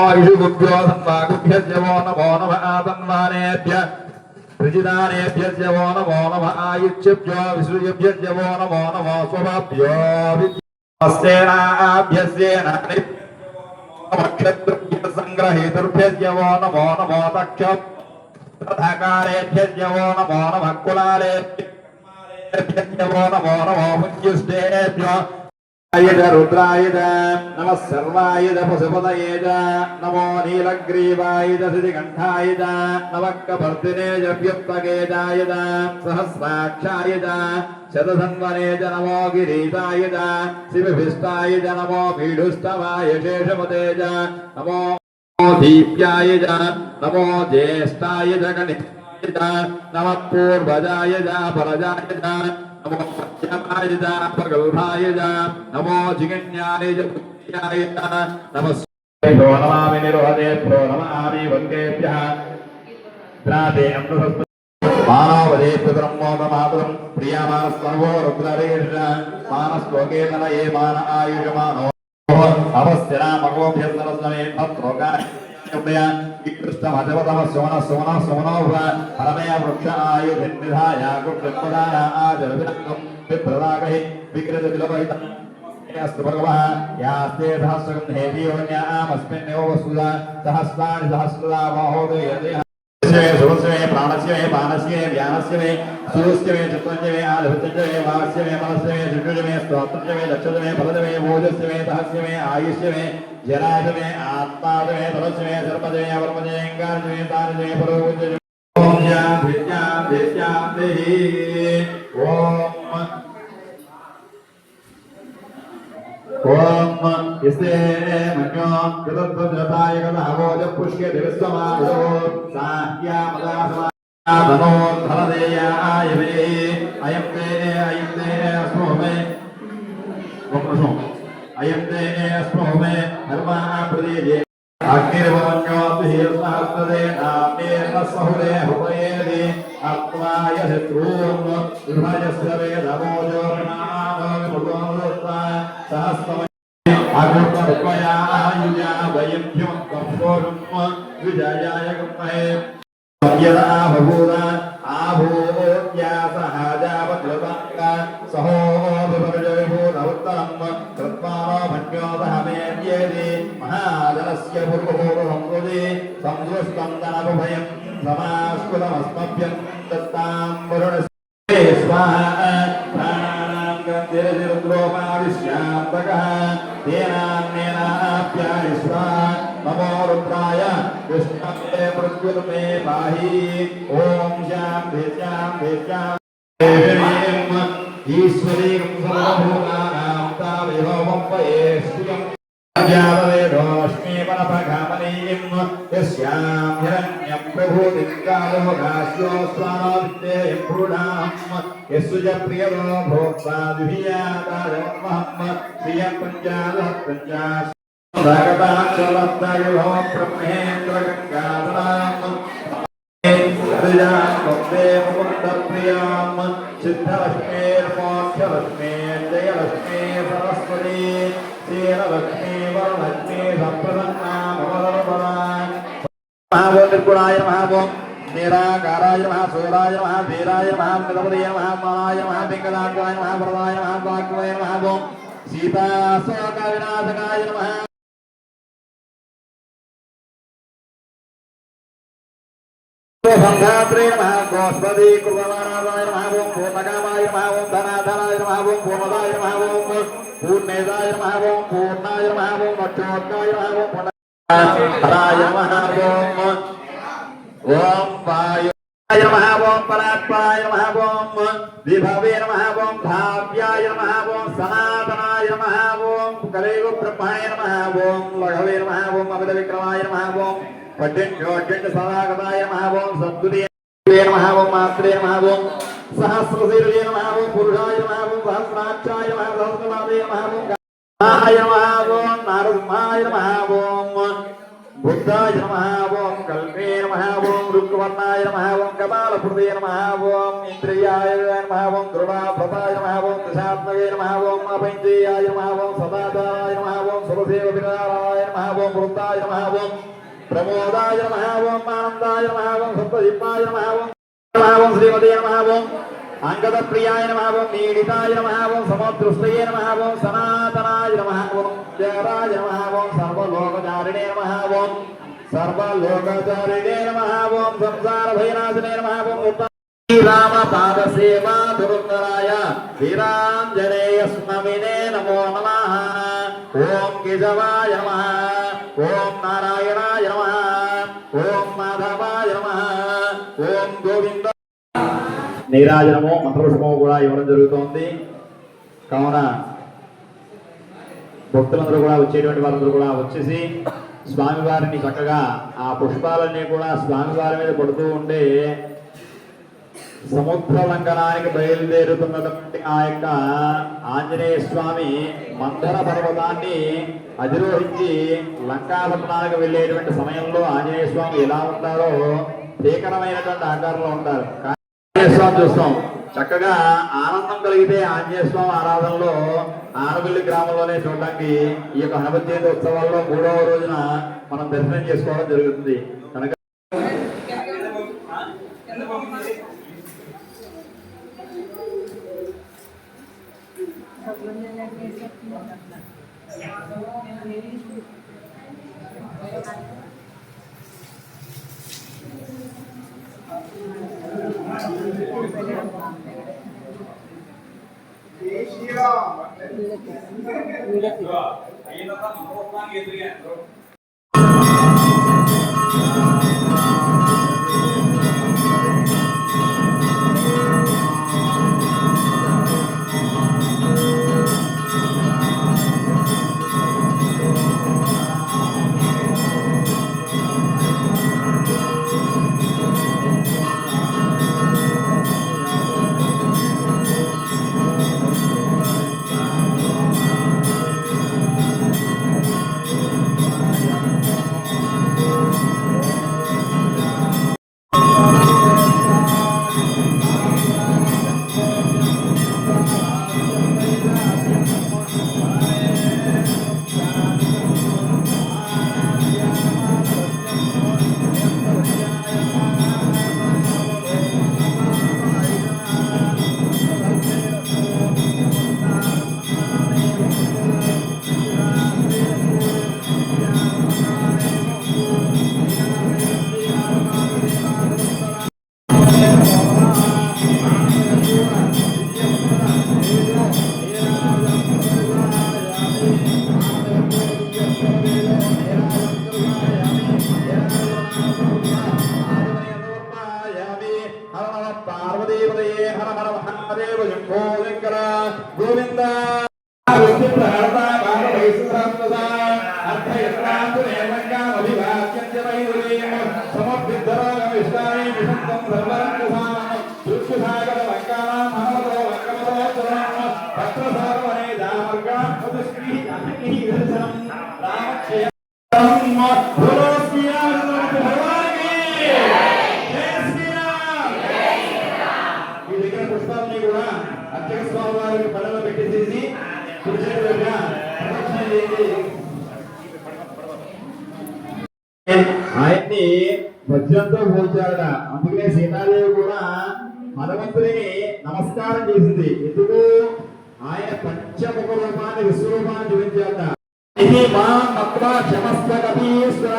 ആയുഷുഭ്യോ സമ്പാകുഭ്യോ നമോ നമ ആസന്മാനേഭ്യ ൃജിതാനേഭ്യോ നമോ നമ ആയുക്ഷഭ്യോ വിസൃജഭ്യോ നമോ നമോ സ്വഭാഭ്യോ സംഗ്രഹീതൃഭ്യോ നമോ നമോ ദക്ഷം തഥാകാരേഭ്യോ നമോ നമ കുലാലേഭ്യോ നമോ നമോ മുഞ്ജുഷ്ടേഭ്യോ యుద రుద్రాయుధ నమ సర్వాయుధ పశుపతయేజ నమో నీలగ్రీవాయుధ సిద్ధికంఠాయుధ నవక్కర్తినేజవ్యుక్తగేజాయుధ సహస్రాక్షాయుధ శతసన్వనేజ నమో గిరీజాయుధ శివభిష్టాయుధ నమో పీఢుష్టవాయ శేషముతేజ నమో దీప్యాయుధ నమో జ్యేష్టాయుధ గణితాయుధ నమ పూర్వజాయుధ పరజాయుధ ప్రత్యమాయుజ ప్రగల్భాయుజ నమో జిగణ్యాయుజ నమస్తో నమామి నిరోధే ప్రో నమామి వందేభ్య రాధే అమృత మానవదే బ్రహ్మోమ మాతరం ప్రియమాన సర్వో రుద్రరేష మానస్లోకేతన ఏ మాన ఆయుషమానో అవస్థిరా पितरं मोदमातरं प्रियमानस्वो रुद्ररेष मानस्वकेतन ये मान आयुषमानो अवस्थिरामगोभ्यस्तरस्वमे भद्रोगाय कृष्णमजवतः सोन सोन सोनो परमय वृक्ष आयुधिन्निधाय कुक्षपदाय आजरविरक्तं विप्रदागहि विकृतविलवहितम् अस्तु भगवः यास्ते सहस्रगं हेवीयोन्यामस्मिन्नेव वस्तुदा सहस्राणि सहस्रदा महोदय జ్యోతిష్య మే శుభస్య మే ప్రాణస్య మే పానస్య మే వ్యానస్య మే సూర్యస్య మే చతుర్య మే ఆలభృత్య మే వాస్య మే మనస్య మే శుక్రుజ మే స్తోత్రజ మే ఓం శాంతి శాంతి శాంతి ఓం इसे मन्यो कृतध्वजताय कथावोज पुष्य दिवसमादो साह्या मदासमा धनोद्धरदेयाय वे अयं ते अयं ते अस्मो मे वक्रसो अयं ते अस्मो मे धर्मा प्रदीये अग्निर्वन्योभिर्सहस्रदे नाम्येन सहुरे हुपयेदि अत्वाय शत्रून् विभजस्य वेदमोजो బహూన ఆభూత్యా సహజావృత సహోభివర్జూన ఉత్తరం కృత్వామన్యోదహమేర్యేది మహాజలస్య భూర్భూరుహంసృది సంసృష్టం దానుభయం సమాస్కులమస్మభ్యం దత్తాం వరుణ స్వాహ ప్రాణానాం గంధిరజిరుద్రోపావిశ్యాంతక తేనాన్నేనాప్యాయ విష్ణు नमो रुद्राय कृष्णमे मृत्युर्मे पाहि ॐ शान्ति शान्ति शान्ति ईश्वरीं सर्वभूतानां ताविहोमं पयेष्टियम् अज्ञातवेदोऽस्मि परपघामनीयं यस्यां हिरण्यं प्रभूतिं कालो दास्यो स्वानादित्ययं पूर्णाम् यस्सु च प्रियरो भोक्ता द्वितीयादायमहं श्रियं पञ्चादः पञ्चाश भगवाक्षरत्तयो ब्रह्मेन्द्रगङ्गाधराम् मुकुन्दप्रियाम् सिद्धलक्ष्मीर्मोक्षलक्ष्मी जयलक्ष्मी सरस्वती श्रीरलक्ष्मी वरलक्ष्मी सम्प्रसन्ना भवदर्पणा महावो निर्गुणाय महावो निराकाराय नमः सूराय नमः वीराय नमः निरवदय नमः माय नमः पिङ्गलाग्राय नमः సంఘాత్రే నమ గోస్పతి కృపవారాయ నమ ఓం పూర్ణకామాయ నమ ఓం ధనాధనాయ నమ ఓం పూర్ణదాయ నమ ఓం పూర్ణేదాయ నమ ఓం పూర్ణాయ నమ ఓం అక్షోద్ధాయ నమ ఓం పునరాయ నమ ఓం ఓం పాయ నమ ఓం పరాత్పాయ నమ ఓం విభవే నమ ఓం భావ్యాయ నమ ఓం సనాతనాయ నమ ఓం కలేవ బ్రహ్మాయ నమ ఓం లఘవే నమ ఓం అమిత విక్రమాయ నమ ఓం వడ్డెంట్ సదాగతాయ మహాభోం సద్గుదే మహాభోం మాత్రే మహాభోం సహస్రశీలే మహాభోం పురుషాయ మహాభోం సహస్రాక్షాయ మహాసహస్రపాదే మహాభోం నాయ మహాభోం నారసింహాయ మహాభోం బుద్ధాయ మహాభోం కల్పే మహాభోం రుక్వర్ణాయ మహాభోం కపాలపృదే మహాభోం ఇంద్రియాయ మహాభోం దృఢాభతాయ మహాభోం దశాత్మకే మహాభోం అపైంద్రియాయ మహాభోం సదాచారాయ మహాభోం సురసేవ విరారాయ మహాభోం వృత్తాయ మహాభోం ప్రమోదాయ నమ ఓం ఆనందాయ నమ ఓం సప్తదిప్పాయ నమ ఓం నమ ఓం శ్రీమతే నమ ఓం అంగద ప్రియాయ నమ ఓం నీడితాయ నమ ఓం సమదృష్టయే నమ ఓం సనాతనాయ నమ ఓం జయరాయ నమ ఓం సర్వలోకచారిణే నమ ఓం సర్వలోకచారిణే నమ ఓం సంసార భయనాశనే నమ ఓం శ్రీరామ పాద సేవా దుర్ధరాయ శ్రీరాంజనేయ స్వామినే నమో నమ ఓం కేశవాయ నమ మాధవాయ నమ. ఓం గోవింద. నీరాజనము మంత్రపుష్పము కూడా ఇవ్వడం జరుగుతోంది. కావున భక్తులందరూ కూడా వచ్చేటువంటి వారందరూ కూడా వచ్చేసి స్వామివారిని చక్కగా ఆ పుష్పాలన్నీ కూడా స్వామివారి మీద పడుతూ ఉండే సముద్ర లంకనానికి బయలుదేరుతున్నటువంటి ఆ యొక్క ఆంజనేయ స్వామి మందర పర్వతాన్ని అధిరోహించి లంకాపట్టణానికి వెళ్ళేటువంటి సమయంలో ఆంజనేయ స్వామి ఎలా ఉంటారో భీకరమైనటువంటి ఆకారంలో ఉంటారు. ఆంజనేయ స్వామి చూస్తాం. చక్కగా ఆనందం కలిగితే ఆంజనేయ స్వామి ఆరాధనలో ఆనపల్లి గ్రామంలోనే చూడడానికి ఈ యొక్క హనుమతి ఉత్సవాల్లో మూడవ రోజున మనం దర్శనం చేసుకోవడం జరుగుతుంది. కనుక ಶ್ರೀರಾಮ್ హర మహాదేవ శంభో శంకర. గోవింద. ఈ అత్యక పడవ పెట్టేసేసి కుడిచేతులుగా ప్రదక్షిణ చేసి ఆయన్ని వజ్రంతో పోల్చాడట. అందుకనే సీతాదేవి కూడా హనుమంతుడిని నమస్కారం చేసింది. ఎందుకు? ఆయన పంచముఖ రూపాన్ని విశ్వరూపాన్ని చూపించాడట. ఇది మా మత్వా క్షమస్త కపీశ్వర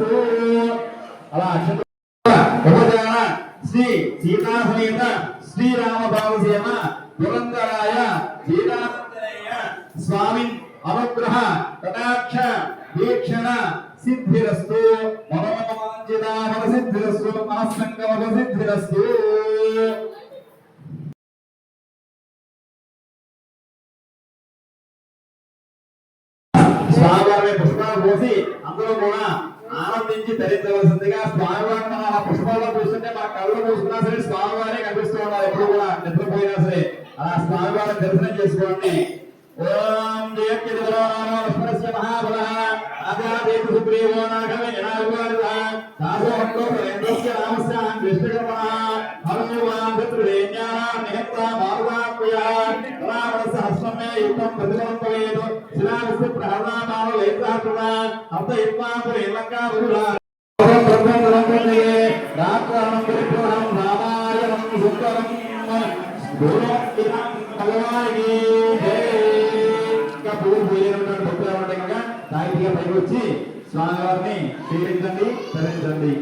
సిద్ధిరస్తు అలా అక్షత ఉపచార శ్రీ శ్రీరామ భావసేన స్వామి అనుగ్రహ కటాక్ష వీక్షణ సిద్ధిరస్తు సిద్ధిరస్తు సిద్ధిరస్తు స్వామివారి పుష్పాలు పోసి అందరూ కూడా ఆనందించి ధరించవలసిందిగా స్వామివారి మనం ఆ పుష్పాల్లో చూస్తుంటే మా కళ్ళు మూసుకున్నా సరే స్వామివారే కనిపిస్తూ ఉన్నారు. ఎప్పుడు కూడా నిద్రపోయినా సరే. అలా స్వామివారి దర్శనం చేసుకోండి. ఓం జయకిరస్య మహాబల సుగ్రీవో నాగమే జనార్దన రామస్య హనుమాన్ నిహత్త భారతాత్మయ హస్మమే యుద్ధం ప్రతిఫలం భవేత్ శిలావిస్తు ప్రహ్లాదాను లైత్రాకృణ అర్థ యుద్ధాంతర ఇలంకా బహుళ పైకి వచ్చి స్వామివారిని స్వీకరించండి ధరించండి